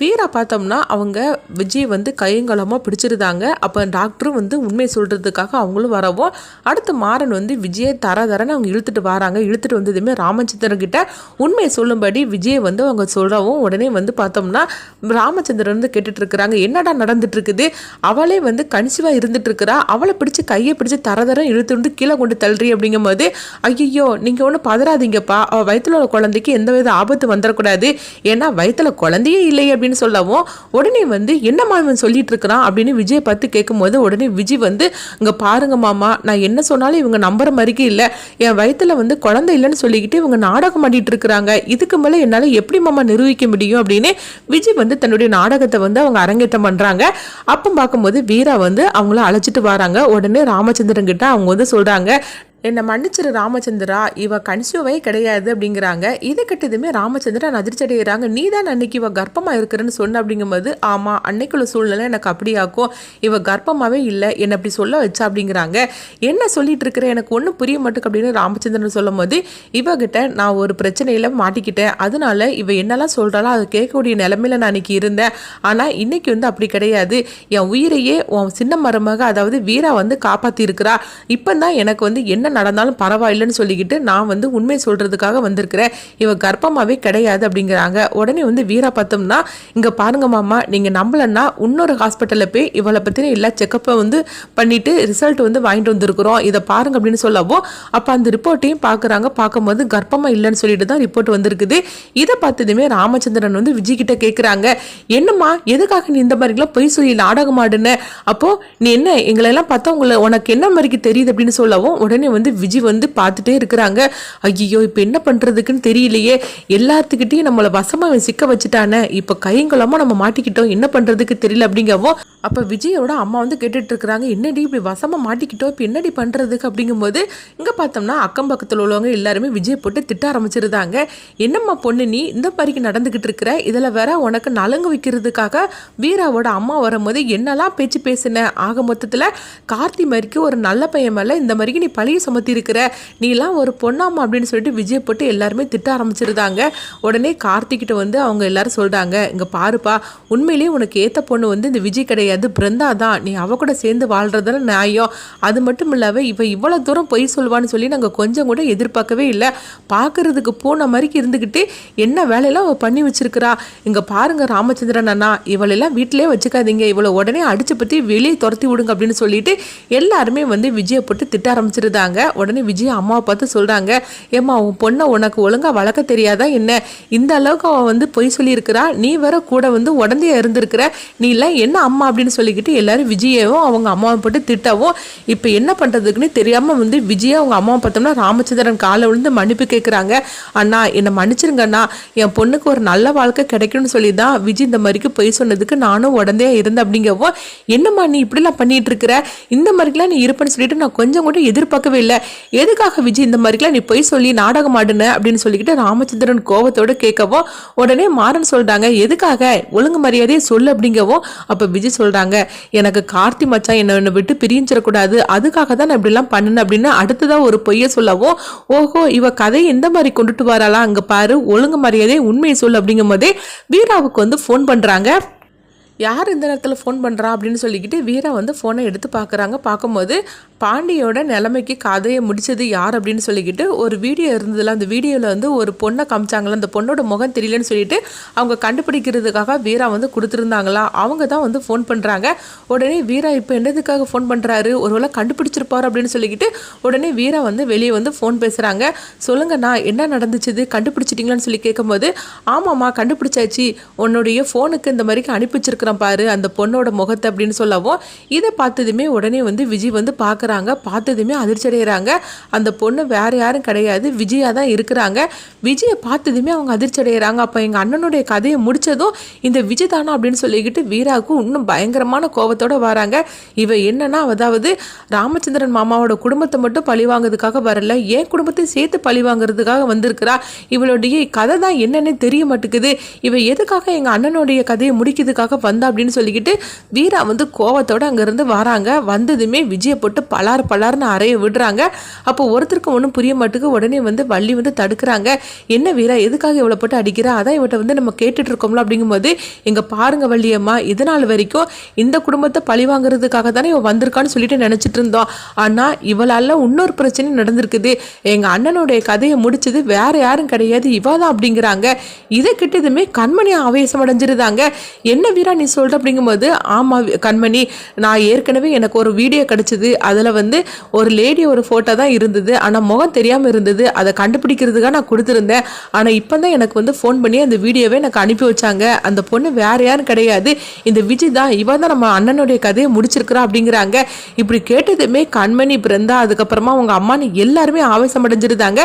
வீரா பார்த்தோம்னா அவங்க விஜய் வந்து கையங்கலமாக பிடிச்சிருந்தாங்க. அப்போ டாக்டரும் வந்து உண்மை சொல்கிறதுக்காக அவங்களும் வரவும் அடுத்து மாறன் வந்து விஜயை தர தரன்னு அவங்க இழுத்துட்டு வராங்க. இழுத்துட்டு வந்ததுமே ராமச்சந்திரன் உண்மையை சொல்லும்படி விஜயை வந்து அவங்க சொல்கிறவும் உடனே வந்து பார்த்தோம்னா ராமச்சந்திரன் வந்து கேட்டுட்டு இருக்கிறாங்க என்னடா நடந்துட்டு இருக்குது அவளே வந்து கன்சீவாக இருந்துட்டு இருக்கிறா அவளை பிடிச்சி கையை பிடிச்சி தர தரம் இழுத்து வந்து கீழே கொண்டு தள்ளுறி அப்படிங்கும்போது ஐயோ நீங்கள் ஒன்றும் பதறாதீங்கப்பா. அவள் வயிற்றுல உள்ள குழந்தைக்கு எந்த வித ஆபத்து வந்துடக்கூடாது ஏன்னா வயிற்றுல குழந்தையே இல்லை அப்படின்னு சொல்லவும் உடனே வந்து என்னம்மா இவன் சொல்லிட்டு இருக்கிறான்? அப்படின்னு விஜயை பார்த்து கேட்கும்போது உடனே விஜய் வந்து இங்கே பாருங்க மாமா நான் என்ன சொன்னாலும் இவங்க நம்புற மாதிரிக்கு இல்லை. என் வயித்துல வந்து குழந்தை இல்லைன்னு சொல்லிக்கிட்டு இவங்க நாடகம் ஆடிட்டு இருக்கிறாங்க. இதுக்கு மேலே என்னால் எப்படி மாமா நிரூபிக்க முடியும்? அப்படின்னு விஜய் வந்து தன்னுடைய நாடகத்தை வந்து அவங்க அரங்கேற்றம் பண்ணுறாங்க அப்போ பார்க்கும்போது வீரா வந்து அவங்கள அழைச்சிட்டு வராங்க. உடனே ராமச்சந்திரன் கிட்ட அவங்க வந்து சொல்கிறாங்க என்னை மன்னிச்சிரு ராமச்சந்திரா இவ கன்சியூவே கிடையாது அப்படிங்கிறாங்க. இதை கட்டதுமே ராமச்சந்திரன் அதிர்ச்சி அடைகிறாங்க நீ தான் அன்னைக்கு இவ கர்ப்பமாக இருக்கிறேன்னு சொன்ன அப்படிங்கும்போது ஆமாம் அன்னைக்குள்ள சூழ்நிலை எனக்கு அப்படியாக்கும். இவ கர்ப்பமாகவே இல்லை என்னை அப்படி சொல்ல வச்சா அப்படிங்கிறாங்க. என்ன சொல்லிட்டு இருக்கிற எனக்கு ஒன்றும் புரிய மாட்டுக்கு அப்படின்னு ராமச்சந்திரன் சொல்லும் போது இவகிட்ட நான் ஒரு பிரச்சனையில் மாட்டிக்கிட்டேன். அதனால இவ என்னெல்லாம் சொல்கிறாளோ அதை கேட்கக்கூடிய நிலமையில நான் அன்னைக்கு இருந்தேன். ஆனால் இன்னைக்கு வந்து அப்படி கிடையாது. என் உயிரையே உன் சின்ன மருமக அதாவது வீரா வந்து காப்பாற்றி இருக்கிறா இப்போ தான் எனக்கு வந்து என்ன நடந்தாலும் பரவாயில்லைன்னு சொல்லிக்கிட்டு நான் வந்து உண்மை சொல்கிறதுக்காக வந்திருக்கிறேன். இவ கர்ப்பமாகவே கிடையாது அப்படிங்கிறாங்க. உடனே வந்து வீரா பார்த்தோம்னா இங்கே பாருங்க மாமா நீங்கள் நம்பலன்னா இன்னொரு ஹாஸ்பிட்டலில் போய் இவளை பற்றின எல்லா செக்கப்பை வந்து பண்ணிவிட்டு ரிசல்ட் வந்து வாங்கிட்டு வந்திருக்கிறோம். இதை பாருங்க அப்படின்னு சொல்லவும் அப்போ அந்த ரிப்போர்ட்டையும் பார்க்குறாங்க பார்க்கும்போது கர்ப்பமாக இல்லைன்னு சொல்லிட்டு தான் ரிப்போர்ட் வந்திருக்குது. இதை பார்த்ததுமே ராமச்சந்திரன் வந்து விஜய் கிட்ட கேட்குறாங்க என்னம்மா எதுக்காக நீ இந்த மாதிரிலாம் பொய் சொல்லி நாடகம் அப்போது நீ என்ன எங்களெல்லாம் பார்த்தா உங்களை உனக்கு என்ன மாதிரிக்கு தெரியுது? அப்படின்னு சொல்லவும் உடனே வந்து வந்து விஜய் வந்து பார்த்துட்டே இருக்கிறாங்க. ஐயோ இப்போ என்ன பண்ணுறதுக்குன்னு தெரியலையே. எல்லாத்துக்கிட்டையும் நம்மளை வசமாக அவன் சிக்க வச்சுட்டானே. இப்போ கையங்கலமாக நம்ம மாட்டிக்கிட்டோம். என்ன பண்ணுறதுக்கு தெரியல அப்படிங்கவும் அப்போ விஜயோட அம்மா வந்து கேட்டுட்டு இருக்கிறாங்க. என்னடி இப்படி வசமாக மாட்டிக்கிட்டோம்? இப்போ என்னடி பண்ணுறதுக்கு அப்படிங்கும்போது இங்கே பார்த்தோம்னா அக்கம் பக்கத்தில் உள்ளவங்க எல்லாருமே விஜய் போட்டு திட்ட ஆரம்பிச்சிருந்தாங்க. என்னம்மா பொண்ணு நீ இந்த மாதிரிக்கு நடந்துக்கிட்டு இருக்கிற? இதில் வேற உனக்கு நலங்கு வைக்கிறதுக்காக வீராவோட அம்மா வரும்போது என்னெல்லாம் பேச்சு பேசின? ஆக மொத்தத்தில் கார்த்தி மாதிரிக்கு ஒரு நல்ல பையன் மேலே இந்த மாதிரிக்கு நீ பழைய சுமத்தி இருக்கிற நீலாம் ஒரு பொண்ணாமா அப்படின்னு சொல்லிட்டு விஜய் போட்டு எல்லாருமே திட்ட ஆரம்பிச்சிருந்தாங்க. உடனே கார்த்திகிட்ட வந்து அவங்க எல்லாரும் சொல்கிறாங்க இங்கே பாருப்பா உண்மையிலேயே உனக்கு ஏற்ற பொண்ணு வந்து இந்த விஜய் கிடையாது பிருந்தா தான். நீ அவ கூட சேர்ந்து வாழ்றதுல நியாயம். அது மட்டும் இல்லாமல் இவ இவ்வளோ தூரம் பொய் சொல்வான்னு சொல்லி நாங்கள் கொஞ்சம் கூட எதிர்பார்க்கவே இல்லை. பார்க்கறதுக்கு போன மாதிரிக்கு இருந்துக்கிட்டு என்ன வேலையெல்லாம் அவள் பண்ணி வச்சிருக்கிறா? இங்கே பாருங்க ராமச்சந்திரன் அண்ணா இவளெல்லாம் வீட்டிலே வச்சுக்காதீங்க. இவளை உடனே அடிச்சு பற்றி வெளியே துரத்தி விடுங்க அப்படின்னு சொல்லிட்டு எல்லாருமே வந்து விஜயை போட்டு திட்ட ஆரம்பிச்சிருந்தாங்க. உடனே விஜய் அம்மாவை பார்த்து சொல்கிறாங்க ஏம்மா உன் பொண்ணை உனக்கு ஒழுங்காக வளர்க்க தெரியாதா என்ன? இந்த அளவுக்கு அவன் வந்து பொய் சொல்லியிருக்கிறா. நீ வேற கூட வந்து உடந்தையா இருந்திருக்கிற. நீ எல்லாம் என்ன அம்மா? அப்படின்னு சொல்லிக்கிட்டு எல்லாரும் விஜயவும் அவங்க அம்மாவை போட்டு திட்டவும் இப்போ என்ன பண்ணுறதுக்குன்னு தெரியாமல் வந்து விஜய் அவங்க அம்மாவை பார்த்தோம்னா ராமச்சந்திரன் காலை விழுந்து மன்னிப்பு கேட்குறாங்க அண்ணா என்னை மன்னிச்சிருங்க அண்ணா. என் பொண்ணுக்கு ஒரு நல்ல வாழ்க்கை கிடைக்கும்னு சொல்லி தான் விஜய் இந்த மாதிரிக்கு பொய் சொன்னதுக்கு நானும் உடந்தையா இருந்தேன். அப்படிங்கவும் என்னம்மா நீ இப்படிலாம் பண்ணிட்டு இருக்கிற? இந்த மாதிரிலாம் நீ இருப்பேன்னு சொல்லிட்டு நான் கொஞ்சம் கூட எதிர்பார்க்கவே இல்லை. எதுக்காக விஜய் இந்த மாதிரிலாம் நீ பொய் சொல்லி நாடகம் ஆடுன அப்படின்னு சொல்லிக்கிட்டு ராமச்சந்திரன் கோபத்தோடு கேட்கவும் உடனே மாறன் சொல்றாங்க எதுக்காக? ஒழுங்கு மரியாதையை சொல்லு அப்படிங்கவும் அப்போ விஜய் சொல்றாங்க எனக்கு கார்த்தி மச்சான் என்னை என்னை விட்டு பிரிஞ்சிடக்கூடாது. அதுக்காக தான் நான் இப்படிலாம் பண்ணினேன் அப்படின்னு அடுத்ததாக ஒரு பொய்யை சொல்லவும் ஓஹோ இவ கதையை எந்த மாதிரி கொண்டுட்டு வராளா? அங்கே பாரு ஒழுங்கு மரியாதை உண்மையை சொல்லு அப்படிங்கும் போதே வீராவுக்கு வந்து ஃபோன் பண்ணுறாங்க யார் இந்த நேரத்தில் ஃபோன் பண்ணுறா அப்படின்னு சொல்லிக்கிட்டு வீரா வந்து ஃபோனை எடுத்து பார்க்குறாங்க பார்க்கும்போது பாண்டியோட நிலைமைக்கு கதையை முடிச்சது யார் அப்படின்னு சொல்லிக்கிட்டு ஒரு வீடியோ இருந்ததில்ல அந்த வீடியோவில் வந்து ஒரு பொண்ணை காமிச்சாங்களா அந்த பொண்ணோட முகம் தெரியலன்னு சொல்லிட்டு அவங்க கண்டுபிடிக்கிறதுக்காக வீரா வந்து கொடுத்துருந்தாங்களா? அவங்க தான் வந்து ஃபோன் பண்ணுறாங்க உடனே வீரா இப்போ என்னதுக்காக ஃபோன் பண்ணுறாரு ஒருவேளை கண்டுபிடிச்சிருப்பார் அப்படின்னு சொல்லிக்கிட்டு உடனே வீரா வந்து வெளியே வந்து ஃபோன் பேசுகிறாங்க சொல்லுங்கண்ணா என்ன நடந்துச்சுது? கண்டுபிடிச்சிட்டிங்களான்னு சொல்லி கேட்கும்போது ஆமாம்மா கண்டுபிடிச்சாச்சு. உன்னுடைய ஃபோனுக்கு இந்த மாதிரிக்கு அனுப்பி வச்சிருக்கிறேன் பாரு அந்த பொண்ணோட முகத்தை அப்படின்னு சொல்லவும் இதை பார்த்ததுமே உடனே வந்து விஜய் வந்து பார்க்குறாங்க. பார்த்ததுமே அதிர்ச்சி அடைகிறாங்க அந்த பொண்ணு வேற யாரும் கிடையாது. விஜயா தான் இருக்கிறாங்க. விஜயை பார்த்ததுமே அவங்க அதிர்ச்சி அடைகிறாங்க அப்போ எங்கள் அண்ணனுடைய கதையை முடித்ததும் இந்த விஜய் தானா அப்படின்னு சொல்லிக்கிட்டு வீராவுக்கும் இன்னும் பயங்கரமான கோபத்தோடு வராங்க. இவ என்னன்னா அதாவது ராமச்சந்திரன் மாமாவோட குடும்பத்தை மட்டும் பழி வாங்குறதுக்காக வரல. என் குடும்பத்தையும் சேர்த்து பழி வாங்குறதுக்காக வந்திருக்கிறா. இவளுடைய கதை தான் என்னன்னு தெரிய மாட்டேங்குது. இவ எதுக்காக எங்கள் அண்ணனுடைய கதையை முடிக்கிறதுக்காக வந்து வந்தா அப்படின்னு சொல்லிக்கிட்டு வீரா வந்து கோவத்தோடு அங்கேருந்து வராங்க. வந்ததுமே விஜயை போட்டு பலார் பலார்னு அறைய விடுறாங்க. அப்போ ஒருத்தருக்கு ஒன்றும் புரிய மாட்டுக்கு உடனே வந்து வள்ளி வந்து தடுக்கிறாங்க. என்ன வீரா எதுக்காக இவ்வளோ போட்டு அடிக்கிறா? அதான் இவட்ட வந்து நம்ம கேட்டுட்டு இருக்கோம்ல அப்படிங்கும்போது எங்கள் பாருங்க வள்ளியம்மா இதனால் வரைக்கும் இந்த குடும்பத்தை பழி வாங்குறதுக்காக தானே இவன் வந்திருக்கான்னு சொல்லிட்டு நினச்சிட்டு இருந்தோம். ஆனால் இவளால் இன்னொரு பிரச்சனை நடந்திருக்குது. எங்கள் அண்ணனுடைய கதையை முடிச்சது வேற யாரும் கிடையாது. இவ தான் அப்படிங்கிறாங்க. இதை கிட்டதுமே கண்மணி ஆவேசம் அடைஞ்சிருந்தாங்க என்ன வீரா நீ சொல்கிற அப்படிங்கும்போது ஆமாம் கண்மணி நான் ஏற்கனவே எனக்கு ஒரு வீடியோ கிடச்சிது. அதில் வந்து ஒரு லேடி ஒரு ஃபோட்டோ தான் இருந்தது. ஆனால் முகம் தெரியாமல் இருந்தது. அதை கண்டுபிடிக்கிறதுக்காக நான் கொடுத்துருந்தேன். ஆனால் இப்போ தான் எனக்கு வந்து ஃபோன் பண்ணி அந்த வீடியோவை எனக்கு அனுப்பி வச்சாங்க. அந்த பொண்ணு வேற யாரும் கிடையாது. இந்த விஜய் தான். இவ தான் நம்ம அண்ணனுடைய கதையை முடிச்சிருக்கிறா அப்படிங்கிறாங்க. இப்படி கேட்டதுமே கண்மணி பிறந்தா அதுக்கப்புறமா அவங்க அம்மானு எல்லாருமே ஆவேசம் அடைஞ்சிருந்தாங்க.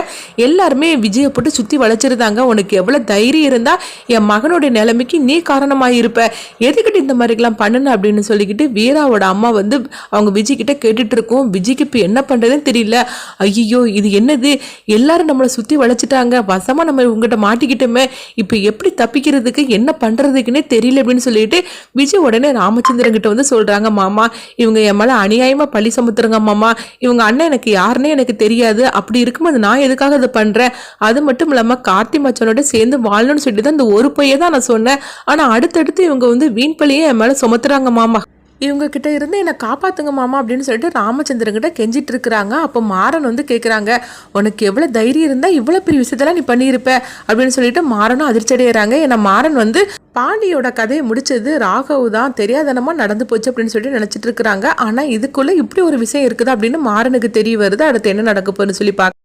எல்லாருமே விஜயை போட்டு சுற்றி வளைச்சிருந்தாங்க. உனக்கு எவ்வளோ தைரியம் இருந்தால் என் மகனுடைய நிலைமைக்கு நீ காரணமாக இருப்ப எதுக்கிட்ட இந்த மாதிரிலாம் பண்ணணும் அப்படின்னு சொல்லிக்கிட்டு வீராவோட அம்மா வந்து அவங்க விஜய்கிட்ட கேட்டுட்டு இருக்கோம் விஜய்க்கு இப்போ என்ன பண்ணுறதுன்னு தெரியல. ஐயோ இது என்னது? எல்லாரும் நம்மளை சுற்றி வளைச்சிட்டாங்க. வசமாக நம்ம இவங்ககிட்ட மாட்டிக்கிட்டோமே. இப்போ எப்படி தப்பிக்கிறதுக்கு என்ன பண்ணுறதுக்குன்னே தெரியல அப்படின்னு சொல்லிட்டு விஜய் உடனே ராமச்சந்திரன் கிட்ட வந்து சொல்கிறாங்க மாமா இவங்க என் மேலே அநியாயமாக பழி சுமத்துறாங்க மாமா. இவங்க அண்ணன் எனக்கு யாருன்னே எனக்கு தெரியாது. அப்படி இருக்கும்போது நான் எதுக்காக அதை பண்ணுறேன் அது மட்டும் இல்லாமல் கார்த்தி மச்சனோட சேர்ந்து வாழணும்னு சொல்லிட்டு தான் இந்த ஒரு பையன் தான் நான் சொன்னேன். ஆனால் அடுத்தடுத்து இவங்க வந்து வீண் பழியே என் மேலே சுமத்துறாங்க மாமா. இவங்க கிட்ட இருந்து என்னை காப்பாத்துங்க மாமா அப்படின்னு சொல்லிட்டு ராமச்சந்திரன் கிட்ட கெஞ்சிட்டு இருக்கிறாங்க. அப்போ மாறன் வந்து கேட்குறாங்க உனக்கு எவ்வளோ தைரியம் இருந்தால் இவ்வளோ பெரிய விஷயத்தெல்லாம் நீ பண்ணியிருப்ப அப்படின்னு சொல்லிட்டு மாறனும் அதிர்ச்சி அடைகிறாங்க ஏன்னா மாறன் வந்து பாண்டியோட கதையை முடிச்சது ராகவ் தான் தெரியாதனமா நடந்து போச்சு அப்படின்னு சொல்லிட்டு நினச்சிட்டு இருக்கிறாங்க. ஆனால் இதுக்குள்ளே இப்படி ஒரு விஷயம் இருக்குது அப்படின்னு மாறனுக்கு தெரிய வருது. அடுத்து என்ன நடக்க போகுதுன்னு சொல்லி பார்க்க